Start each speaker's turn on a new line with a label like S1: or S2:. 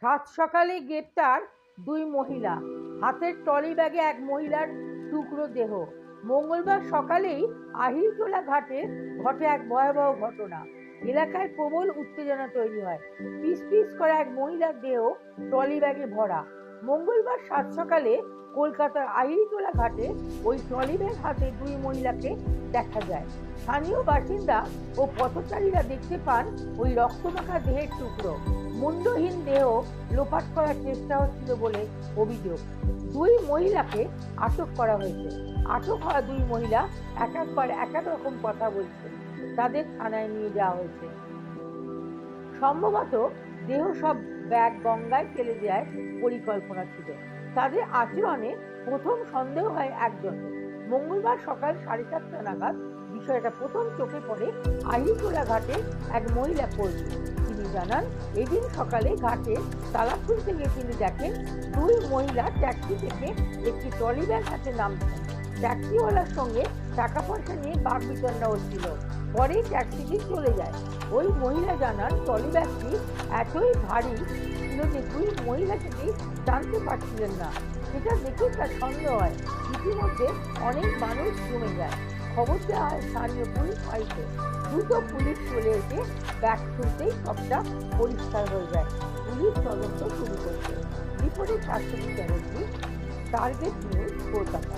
S1: সাত সকালে গ্রেপ্তার দুই মহিলা। হাতের ট্রলি ব্যাগে এক মহিলার টুকরো দেহ। মঙ্গলবার সকালেই আহিরটোলা ঘাটে ঘটে এক ভয়াবহ ঘটনা। এলাকায় প্রবল উত্তেজনা তৈরি হয়। পিস পিস করা এক মহিলার দেহ ট্রলি ব্যাগে ভরা। মঙ্গলবার সাত সকালে কলকাতার আহিরটোলা ঘাটে ওই ট্রলি ব্যাগ হাতে দুই মহিলাকে দেখা যায়। স্থানীয় বাসিন্দা ও পথচারীরা দেখতে পান ওই রক্তমাখা দেহের টুকরো। মুন্ডহীন দেহ লোপাট করার চেষ্টা হচ্ছিল বলে অভিযোগ। দুই মহিলাকে আটক করা হয়েছে। আটক হওয়া দুই মহিলা এক একবার এক এক রকম কথা বলছে। তাদের থানায় নিয়ে যাওয়া হয়েছে। সম্ভবত দেহ সব ব্যাগ গঙ্গায় ফেলে দেওয়ার পরিকল্পনা ছিল। তাদের আচরণে প্রথম সন্দেহ হয় একজনের মঙ্গলবার সকাল সাড়ে চারটা নাগাদ বিষয়টা প্রথম চোখে পড়ে আহিরটোলা ঘাটে এক মহিলা কর্মী। তিনি জানান, এদিন সকালে ঘাটে তালা খুলতে গিয়ে তিনি দেখেন, দুই মহিলা ট্যাক্সি থেকে একটি ট্রলি ব্যাগ হাতে নামছেন। ট্যাক্সিওয়ালার সঙ্গে টাকা পয়সা নিয়ে বাঘ বিতণ্ডা হচ্ছিল পরে ট্যাক্সিটি চলে যায়। ওই মহিলা জানান ট্রলি ব্যাগটি এতই ভারী ছিল যে দুই মহিলা সেটি জানতে পারছিলেন না। সেটা দেখে তার সন্দেহ হয়। ইতিমধ্যে অনেক মানুষ জমে যায়। খবর দেওয়া হয় স্থানীয় পুলিশ বাড়িতে দ্রুত পুলিশ চলে এসে ব্যাগ খুলতেই সবটা পরিষ্কার হয়ে যায়। পুলিশ তদন্ত শুরু করছে। রিপোর্টে স্বাস্থ্য চ্যানেলটি টার্গেট নিউজ কলকাতা